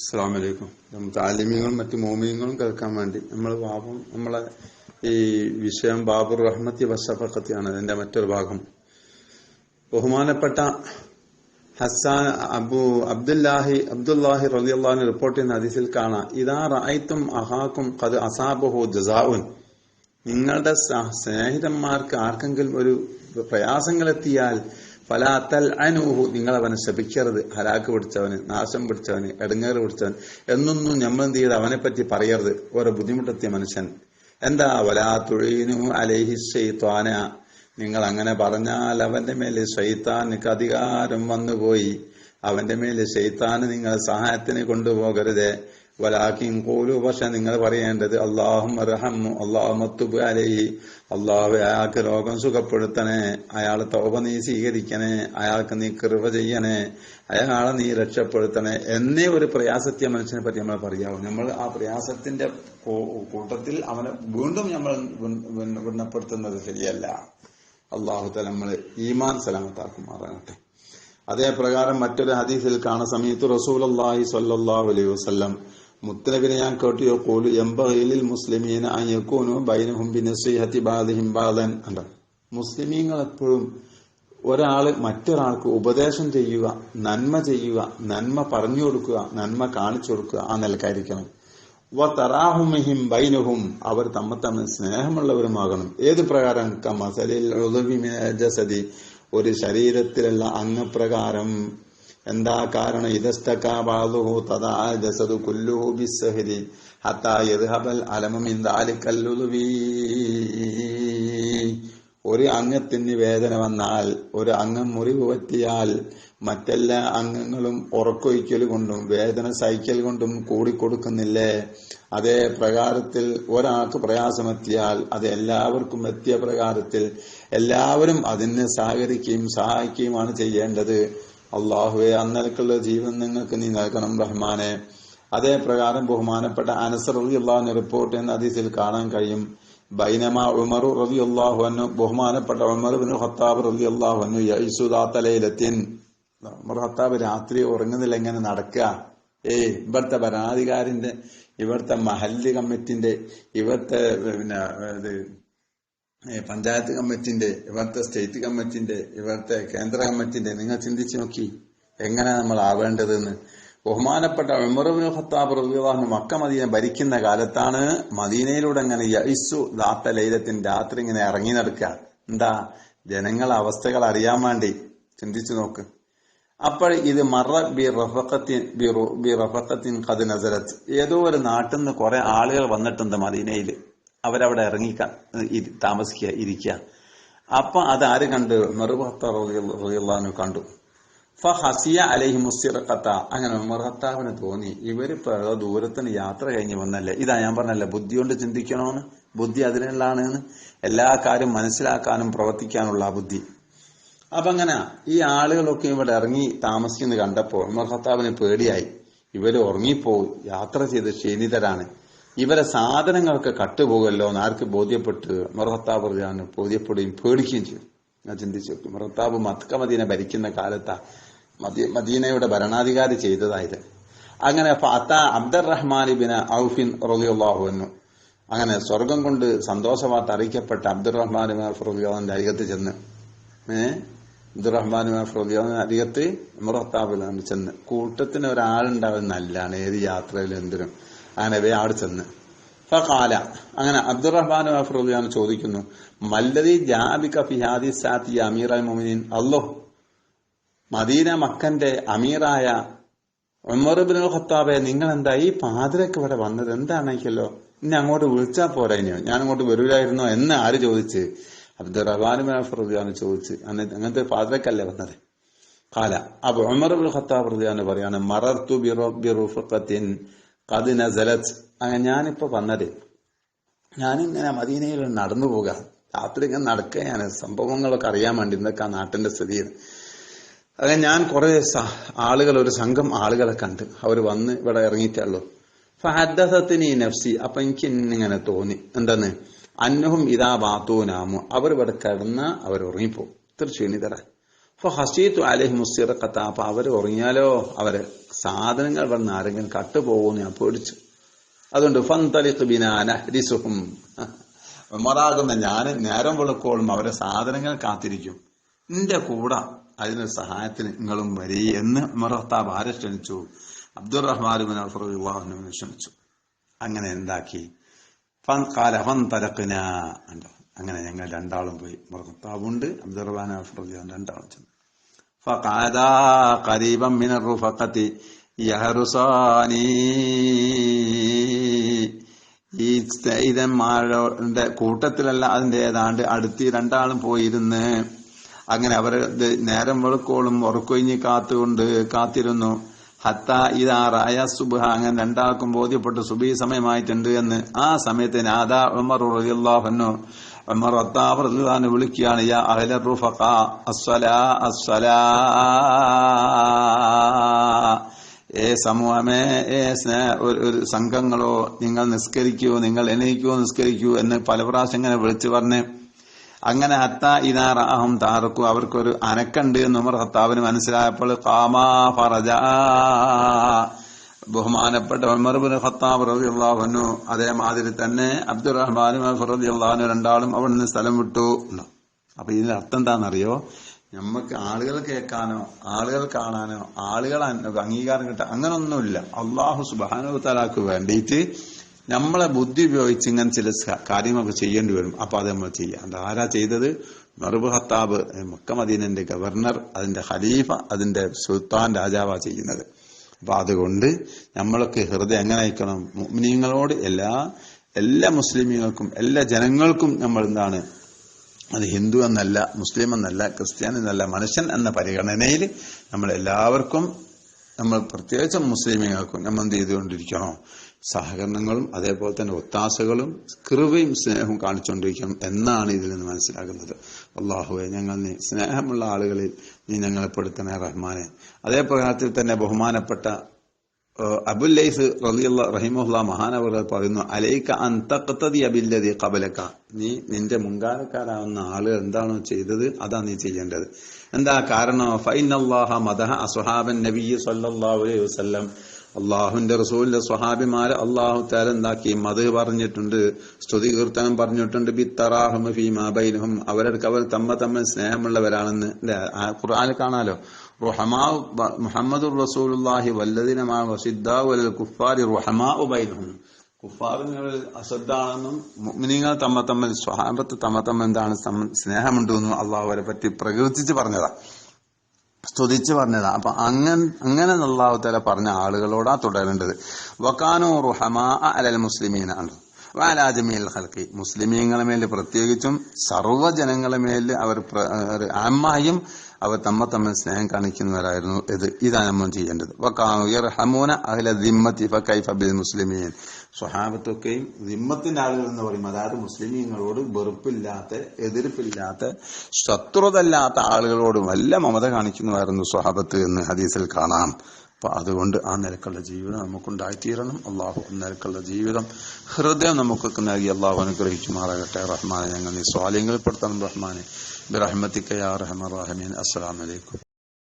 അസ്സാം വലൈക്കും താലിമ്യങ്ങളും മറ്റു മോമിയങ്ങളും കേൾക്കാൻ വേണ്ടി. നമ്മൾ പാപം നമ്മളെ ഈ വിഷയം ബാബുർ റഹ്മത്തി വസഫക്കത്തിയാണ് അതിന്റെ മറ്റൊരു ഭാഗം. ബഹുമാനപ്പെട്ട ഹസാൻ അബു അബ്ദുല്ലാഹി അബ്ദുല്ലാഹി റലിയല്ലാഹിന് റിപ്പോർട്ട് ചെയ്യുന്ന അതിസിൽ കാണാം. ഇതാ റായിത്തും അഹാക്കും കത് അസാബുഹു ജസാവുൻ നിങ്ങളുടെ സ്നേഹിതന്മാർക്ക് ആർക്കെങ്കിലും ഒരു പ്രയാസങ്ങൾ എത്തിയാൽ ഫലാത്തൽ അനുഹു നിങ്ങൾ അവനെ ശപിക്കരുത്. ഹലാക്ക് പിടിച്ചവന് നാശം പിടിച്ചവന് എടുങ്ങേറ് പിടിച്ചവൻ എന്നൊന്നും നമ്മൾ എന്ത് ചെയ്ത് അവനെ പറ്റി പറയരുത്. ഓരോ ബുദ്ധിമുട്ടെത്തിയ മനുഷ്യൻ. എന്താ? വലാ തുഴീനു അലേഹി ഷെയ്ത്വാന നിങ്ങൾ അങ്ങനെ പറഞ്ഞാൽ അവന്റെ മേലെ ഷെയ്ത്താനിക്ക് അധികാരം വന്നുപോയി. അവന്റെ മേലെ ഷെയ്ത്താന് നിങ്ങൾ സഹായത്തിന് കൊണ്ടുപോകരുത്. വലാക്കിൻ കോലു പക്ഷെ നിങ്ങൾ പറയേണ്ടത് അള്ളാഹും അർഹമു അള്ളാഹുമത്തുബ് അലൈഹി. അള്ളാഹു അയാൾക്ക് രോഗം സുഖപ്പെടുത്തണേ അയാൾ തോപ നീ സ്വീകരിക്കണേ അയാൾക്ക് നീ കൃപ ചെയ്യണേ അയാളെ നീ രക്ഷപ്പെടുത്തണേ എന്നേ ഒരു പ്രയാസത്തെ മനുഷ്യനെ പറ്റി നമ്മൾ പറയാവൂ. നമ്മൾ ആ പ്രയാസത്തിന്റെ കൂട്ടത്തിൽ അവനെ വീണ്ടും നമ്മൾ വിണ്ണപ്പെടുത്തുന്നത് ശരിയല്ല. അള്ളാഹു നമ്മൾ ഈമാൻ സലാമത്താക്കുമാറാകട്ടെ. അതേ പ്രകാരം മറ്റൊരു ഹദീസിൽ കാണുന്ന സമയത്ത് റസൂൽ അള്ളാഹി സല്ലാഹു അലൈഹി വസ്ലം മുത്തനബിനെ ഞാൻ കേട്ടിയോ? കോലു എംബിൽ മുസ്ലിമീന അയ്യക്കൂനു ബൈനഹും മുസ്ലിമീങ്ങൾ എപ്പോഴും ഒരാൾ മറ്റൊരാൾക്ക് ഉപദേശം ചെയ്യുക നന്മ ചെയ്യുക നന്മ പറഞ്ഞു കൊടുക്കുക നന്മ കാണിച്ചു കൊടുക്കുക ആ നിലക്കായിരിക്കണം. വ തറാഹുമിഹിം ബൈനഹും അവർ തമ്മ തമ്മിൽ സ്നേഹമുള്ളവരുമാകണം. ഏത് പ്രകാരം? കമസലിൽ ഒരു ശരീരത്തിലുള്ള അംഗപ്രകാരം. എന്താ കാരണം? ഇതസ്തകാബാദുഹു തദാ ജസദു കുല്ലുഹു ബിസ്സഹരി ഹത്താ യദ്ഹബൽ അലമു ഉളുവി ഒരു അംഗത്തിന് വേദന വന്നാൽ ഒരു അംഗം മുറിവ് പറ്റിയാൽ മറ്റെല്ലാ അംഗങ്ങളും ഉറക്കൊഴിക്കൽ കൊണ്ടും വേദന സഹിക്കൽ കൊണ്ടും കൂടിക്കൊടുക്കുന്നില്ലേ? അതേ പ്രകാരത്തിൽ ഒരാൾക്ക് പ്രയാസമെത്തിയാൽ അത് എല്ലാവർക്കും എത്തിയ പ്രകാരത്തിൽ എല്ലാവരും അതിനെ സഹകരിക്കുകയും സഹായിക്കുകയുമാണ് ചെയ്യേണ്ടത്. അള്ളാഹുവെ അന്നലക്കുള്ള ജീവൻ നിങ്ങൾക്ക് നീ നൽകണം റഹ്മാനെ. അതേ പ്രകാരം ബഹുമാനപ്പെട്ട അനസർ റബി അള്ളാഹുവിന്റെ റിപ്പോർട്ട് എന്ന അതീസിൽ കാണാൻ കഴിയും. ബൈനമ ഉമർ റബി അള്ളാഹു അന്നു ബഹുമാനപ്പെട്ട ഉമർ ബിൻ ഖത്താബ് റബി അള്ളാഹു അന്നു യൈസുദാത്തലയിലെത്തിൻ ഉമർ ഖത്താബ് രാത്രി ഉറങ്ങുന്നില്ല എങ്ങനെ നടക്കുക. ഏയ് ഇവിടുത്തെ ഭരണാധികാരിന്റെ ഇവിടുത്തെ മഹല്ല് കമ്മിറ്റിന്റെ ഇവിടുത്തെ പിന്നെ ഏ, പഞ്ചായത്ത് കമ്മിറ്റിന്റെ ഇവിടുത്തെ സ്റ്റേറ്റ് കമ്മിറ്റിന്റെ ഇവിടുത്തെ കേന്ദ്ര കമ്മിറ്റിന്റെ നിങ്ങൾ ചിന്തിച്ചു നോക്കി എങ്ങനെ നമ്മൾ ആവേണ്ടതെന്ന്. ബഹുമാനപ്പെട്ട ഉമറുബിൻ ഖത്താബ് റബിവാഹു മക്ക മദീന ഭരിക്കുന്ന കാലത്താണ് മദീനയിലൂടെ ഇങ്ങനെ യൈസു ദാത്ത ലൈലത്തിൻ രാത്രി ഇങ്ങനെ ഇറങ്ങി നടക്കുക. എന്താ? ജനങ്ങൾ അവസ്ഥകൾ അറിയാൻ വേണ്ടി. ചിന്തിച്ചു നോക്ക്. അപ്പോൾ ഇത് മറ ബി റഫഖത്തിൻ ബി റഫക്കത്തിൻ കഥ നസരത്ത് ഏതോ ഒരു നാട്ടിൽ നിന്ന് കുറെ ആളുകൾ വന്നിട്ടുണ്ട് മദീനയിൽ. അവരവിടെ ഇറങ്ങി താമസിക്കുക ഇരിക്കുക അപ്പൊ അത് ആര് കണ്ടു മെറുബത്ത റളിയല്ലാഹു കണ്ടു. ഫ ഹസിയ അലൈഹി മുസ്തിറക്കത്ത അങ്ങനെ മെറുഹത്താവിന് തോന്നി ഇവർ ദൂരത്തിന് യാത്ര കഴിഞ്ഞ് വന്നല്ലേ? ഇതാ ഞാൻ പറഞ്ഞല്ലേ ബുദ്ധി കൊണ്ട് ചിന്തിക്കണോന്ന്? ബുദ്ധി അതിനുള്ളതാണ് എല്ലാ കാര്യം മനസ്സിലാക്കാനും പ്രവർത്തിക്കാനുള്ള ബുദ്ധി. അപ്പൊ അങ്ങനെ ഈ ആളുകളൊക്കെ ഇവിടെ ഇറങ്ങി താമസിക്കുന്നത് കണ്ടപ്പോൾ ഉമർ പേടിയായി. ഇവർ ഉറങ്ങിപ്പോവും യാത്ര ചെയ്ത് ക്ഷീണിതരാണ്. ഇവരെ സാധനങ്ങളൊക്കെ കട്ടുപോകുമല്ലോ എന്ന് ആർക്ക് ബോധ്യപ്പെട്ട് മൊറഹത്താബ് റളിയല്ലാഹു ബോധ്യപ്പെടുകയും പേടിക്കുകയും ചെയ്തു. ഞാൻ ചിന്തിച്ചു ഖത്താബ് മത്ക മദീന ഭരിക്കുന്ന കാലത്താ മദീ- മദീനയുടെ ഭരണാധികാരി ചെയ്തതായത്. അങ്ങനെ ഫാത്ത അബ്ദുറഹ്മാൻ ബിൻ ഔഫിൻ റളിയല്ലാഹു എന്നു അങ്ങനെ സ്വർഗം കൊണ്ട് സന്തോഷവാർത്ത അറിയിക്കപ്പെട്ട അബ്ദുറഹ്മാൻ റളിയല്ലാഹുവിന്റെ അരികത്ത് ചെന്ന് ഏഹ് അബ്ദുറഹ്മാൻ റളിയല്ലാഹുവിന്റെ അരികത്ത് മുറത്താബിലാണ് ചെന്ന് കൂട്ടത്തിന് ഒരാളുണ്ടാവുന്ന നല്ലതാണ് ഏത് യാത്രയിലും എന്തിനും. അങ്ങനെ വേ അവിടെ ചെന്ന്. ഫാല അങ്ങനെ അബ്ദുറഹ്മാൻ ബിൻ ചോദിക്കുന്നു മല്ലതി ജാബിക ഫിഹാദി സാത്തി സാത്തി അൽ മൊമിനീൻ അല്ലോ മദീന മക്കന്റെ അമീറായ ഉമർബിൻ ഖത്താബെ നിങ്ങൾ എന്താ ഈ പാതിരക്ക് ഇവിടെ വന്നത്? എന്താണെങ്കിലോ ഇനി അങ്ങോട്ട് വിളിച്ചാ ഇനിയോ? ഞാൻ അങ്ങോട്ട് വരൂലായിരുന്നോ? എന്ന് ആര് ചോദിച്ച്? അബ്ദുറഹ്മാൻ ഫറുദിയാണ് ചോദിച്ച് അങ്ങനത്തെ പാതിരക്കല്ലേ വന്നത്? കാല അപ്പൊ ഉമർ ഖത്താബ് റളിയല്ലാഹു പറയാണ് മറർത്തു ബിറു- ബിറുഫഖത്തിൻ നസലത്ത് നസലത് അങ്ങനെ ഞാനിപ്പോ വന്നത്. ഞാനിങ്ങനെ മദീനയിൽ നടന്നു പോകാം. രാത്രി ഇങ്ങനെ നടക്കുകയാണ്. സംഭവങ്ങളൊക്കെ അറിയാൻ വേണ്ടി ഇന്നൊക്കെ ആ നാട്ടിന്റെ സ്ഥിതിയാണ് അങ്ങനെ ഞാൻ കുറെ ആളുകൾ ഒരു സംഘം ആളുകളെ കണ്ട്. അവർ വന്ന് ഇവിടെ ഇറങ്ങിയിട്ടുള്ളൂ. ഫഹദ്ദസത്തിന് ഈ നഫ്സി. അപ്പൊ എനിക്ക് ഇന്നിങ്ങനെ തോന്നി. എന്തെന്ന് അന്നഹും ഇതാ ബാത്തൂനാമു. അവർ ഇവിടെ കിടന്ന അവർ ഉറങ്ങിപ്പോവും. ഇത്ര ക്ഷീണിതര അപ്പൊ ഹസീത്തു അലഹി മുസ്തിറക്കത്ത അപ്പൊ അവർ ഉറങ്ങിയാലോ? അവർ സാധനങ്ങൾ വന്ന് ആരെങ്കിലും കട്ടുപോകുമെന്ന് ഞാൻ പേടിച്ചു. അതുകൊണ്ട് ഫന്തലിഖ് ബിനാന രിസുഹും ഉമറാകുന്ന ഞാൻ നേരം വെളുക്കോളും അവരെ സാധനങ്ങൾ കാത്തിരിക്കും. നിന്റെ കൂടെ അതിന് സഹായത്തിന് നിങ്ങളും വരി എന്ന് ഉമർത്താബ് ആരെ ക്ഷണിച്ചു? അബ്ദുറഹ്മാൻ അഫറുല്ലാഹുവിനെ ക്ഷണിച്ചു. അങ്ങനെ എന്താക്കി? ഫൻ കാല ഫൻ തലക്കിന അങ്ങനെ ഞങ്ങൾ രണ്ടാളും പോയി ഉമർത്താബുണ്ട് അബ്ദുറബാൻ അഫറുല്ലാൻ രണ്ടാളും ചെന്നു. ഈ സ്നേഹിതന്മാരുടെ കൂട്ടത്തിലല്ല അതിന്റെ ഏതാണ്ട് അടുത്ത് രണ്ടാളും പോയിരുന്ന്. അങ്ങനെ അവർ നേരം വെളുക്കോളും ഉറക്കൊഴിഞ്ഞ് കാത്തുകൊണ്ട് കാത്തിരുന്നു. ഹത്ത ഇതാറായ സുബഹ അങ്ങനെ രണ്ടാൾക്കും ബോധ്യപ്പെട്ട് സുബി സമയമായിട്ടുണ്ട് എന്ന് ആ സമയത്ത് നാദാ ഉമർ റളിയല്ലാഹു ഉമർ വിളിക്കുകയാണ് യാ ഏ സമൂഹമേ ഏ സ്നേഹ ഒരു സംഘങ്ങളോ നിങ്ങൾ നിസ്കരിക്കൂ നിങ്ങൾ എണീക്കൂ നിസ്കരിക്കൂ എന്ന് പല പ്രാവശ്യം ഇങ്ങനെ വിളിച്ചു പറഞ്ഞ് അങ്ങനെ ഹത്ത ഇനാറാഹും താറക്കു അവർക്കൊരു അനക്കണ്ട് എന്ന് ഉമർ ഹത്താവിന് മനസ്സിലായപ്പോൾ കാമാ ഫറജ. ബഹുമാനപ്പെട്ട ഉമർ ഖത്താബ് റബി അള്ളാഹുനു അതേമാതിരി തന്നെ അബ്ദുറഹ്മാനും റളിയല്ലാഹു രണ്ടാളും അവിടെ നിന്ന് സ്ഥലം വിട്ടു അപ്പൊ ഇതിന്റെ അർത്ഥം എന്താണെന്നറിയോ? നമുക്ക് ആളുകൾ കേൾക്കാനോ ആളുകൾ കാണാനോ ആളുകൾ അംഗീകാരം കിട്ടാൻ അങ്ങനൊന്നുമില്ല. അള്ളാഹു സുബാനു തലാക്ക് വേണ്ടിയിട്ട് നമ്മളെ ബുദ്ധി ഉപയോഗിച്ച് ഇങ്ങനെ ചില കാര്യങ്ങളൊക്കെ ചെയ്യേണ്ടി വരും. അപ്പൊ അത് നമ്മൾ ചെയ്യാം. അത് ആരാ ചെയ്തത്? മെറുബ് ഹത്താബ് മക്ക മദീനന്റെ ഗവർണർ അതിന്റെ ഖലീഫ അതിന്റെ സുൽത്താൻ രാജാവാ ചെയ്യുന്നത്. അപ്പൊ അതുകൊണ്ട് നമ്മളൊക്കെ ഹൃദയം എങ്ങനെ അയക്കണം മുസ്ലിങ്ങളോട് എല്ലാ എല്ലാ മുസ്ലിമീങ്ങൾക്കും എല്ലാ ജനങ്ങൾക്കും നമ്മൾ എന്താണ് അത് ഹിന്ദു എന്നല്ല മുസ്ലിം എന്നല്ല ക്രിസ്ത്യാനി എന്നല്ല മനുഷ്യൻ എന്ന പരിഗണനയിൽ നമ്മൾ എല്ലാവർക്കും നമ്മൾ പ്രത്യേകിച്ചും മുസ്ലിമീങ്ങൾക്കും നമ്മൾ എന്ത് ചെയ്തുകൊണ്ടിരിക്കണോ? സഹകരണങ്ങളും അതേപോലെ തന്നെ ഒത്താശകളും കൃപയും സ്നേഹവും കാണിച്ചുകൊണ്ടിരിക്കണം എന്നാണ് ഇതിൽ നിന്ന് മനസ്സിലാകുന്നത്. അള്ളാഹുവെ ഞങ്ങൾ നീ സ്നേഹമുള്ള ആളുകളിൽ നീ ഞങ്ങളെ പെടുത്തണേ റഹ്മാനെ. അതേ പ്രകാരത്തിൽ തന്നെ ബഹുമാനപ്പെട്ട അബുല്ലൈസ് റലിയുള്ള റഹിമുല്ല മഹാനവർ പറയുന്നു അലൈക്ക അന്തക്തതി അബില്ലതി കബലക്ക നീ നിന്റെ മുൻകാലക്കാരാവുന്ന ആൾ എന്താണോ ചെയ്തത് അതാ നീ ചെയ്യേണ്ടത്. എന്താ കാരണം? ഫൈൻ അള്ളാഹ മദഹ അസുഹാബൻ നബി സല്ലാ അലൈഹി വസല്ലം. അള്ളാഹുന്റെ റസൂലിന്റെ സ്വഹാബിമാരെ അള്ളാഹു താല എന്താക്കി? മത് പറഞ്ഞിട്ടുണ്ട് സ്തുതി കീർത്തനം പറഞ്ഞിട്ടുണ്ട്. ബിത്തറാഹും ഫീമാബൈനഹും അവരടുക്ക് അവർ തമ്മ തമ്മിൽ സ്നേഹമുള്ളവരാണെന്ന്. അല്ലെ? ഖുർആാനിൽ കാണാലോ? റുഹമാ മുഹമ്മദ് റസൂലുല്ലാഹി വല്ലദിനമാ വസിദ്ദാവൽ കുഫാരി റുഹമാ ബൈനഹും. കുഫാറുകൾ അസദ്ദാണെന്നും മുഗ്നിങ്ങൾ തമ്മ തമ്മിൽ സ്വഹാബത്ത് തമ്മ തമ്മ എന്താണ് സ്നേഹമുണ്ടെന്നും അള്ളാഹു അവരെ പറ്റി പ്രകീർത്തിച്ച് പറഞ്ഞതാ. സ്തുതിച്ച് പറഞ്ഞതാ. അപ്പൊ അങ്ങനെ അങ്ങനെ അള്ളാഹു തല പറഞ്ഞ ആളുകളോടാ തുടരേണ്ടത്. വക്കാനോ റുഹമാ അലൽ മുസ്ലിമീനാണ്. വാലാജമീൽ ഹൽക്കി മുസ്ലിമീങ്ങളെ മേൽ പ്രത്യേകിച്ചും സർവജനങ്ങളെ മേൽ അവർ അമ്മായും അവർ തമ്മ തമ്മിൽ സ്നേഹം കാണിക്കുന്നവരായിരുന്നു ഇത്. ഇതാണ് നമ്മൾ ചെയ്യേണ്ടത്. ഹമൂന അഹ്ല ദിമ്മത്തി ഫൈഫ ബിൽ മുസ്ലിമീൻ. സ്വഹാബത്തൊക്കെയും ദിമ്മത്തിന്റെ ആളുകൾ എന്ന് പറയും. അതായത് മുസ്ലിമീങ്ങളോട് വെറുപ്പില്ലാത്ത എതിർപ്പില്ലാത്ത ശത്രുതല്ലാത്ത ആളുകളോട് വല്ല മമത കാണിക്കുന്നവരായിരുന്നു സ്വഹാബത്ത് എന്ന് ഹദീസിൽ കാണാം. അപ്പൊ അതുകൊണ്ട് ആ നിലക്കുള്ള ജീവിതം നമുക്കുണ്ടായിത്തീരണം. അള്ളാഹു നിലക്കുള്ള ജീവിതം ഹൃദയം നമുക്കൊക്കെ നൽകി അള്ളാഹു അനുഗ്രഹിച്ചു മാറാകട്ടെ. റഹ്മാനെ ഞങ്ങൾ നീ സ്വാലിങ്ങൾപ്പെടുത്തണം റഹ്മാനെ. ബിറഹ്മത്തിക്കയാ റഹ്മ റഹമീൻ അസ്സലാമലൈക്കും